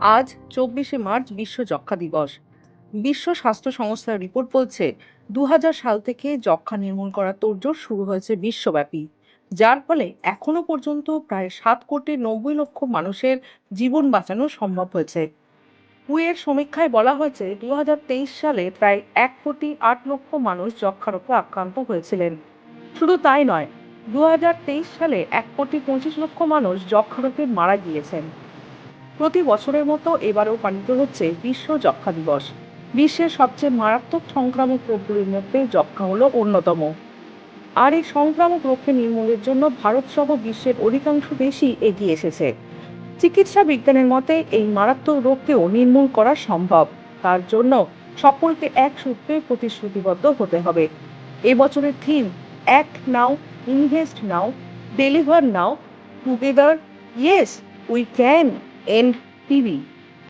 আজ চব্বিশে মার্চ বিশ্ব যক্ষা দিবস। বিশ্ব স্বাস্থ্য সংস্থার রিপোর্ট বলছে দু হাজার সাল থেকে যক্ষা নির্মূল করার তোড়জোড় শুরু হয়েছে বিশ্বব্যাপী। যার ফলে এখনও পর্যন্ত প্রায় সাত কোটি নব্বই লক্ষ মানুষের জীবন বাঁচানো সম্ভব হয়েছে। হুয়ের সমীক্ষায় বলা হয়েছে দুই হাজার তেইশ সালে প্রায় এক কোটি আট লক্ষ মানুষ যক্ষা রোগে আক্রান্ত হয়েছিলেন। শুধু তাই নয় দু সালে এক কোটি পঁচিশ লক্ষ মানুষ যক্ষা রোগে মারা গিয়েছেন। প্রতি বছরের মতো এবারও পালিত হচ্ছে বিশ্ব যক্ষা দিবস। বিশ্বের সবচেয়ে মারাত্মক সংক্রামক রোগগুলির মধ্যে যক্ষা হলো অন্যতম। আর এই সংক্রামক রোগকে নির্মূলের জন্য ভারত সহ বিশ্বের অধিকাংশ দেশই এগিয়ে এসেছে। চিকিৎসা বিজ্ঞানের মতে এই মারাত্মক রোগকেও নির্মূল করা সম্ভব। তার জন্য সকলকে এক সূত্রে প্রতিশ্রুতিবদ্ধ হতে হবে। এবছরের theme, act now, invest now, deliver now, together, yes, we can. NPV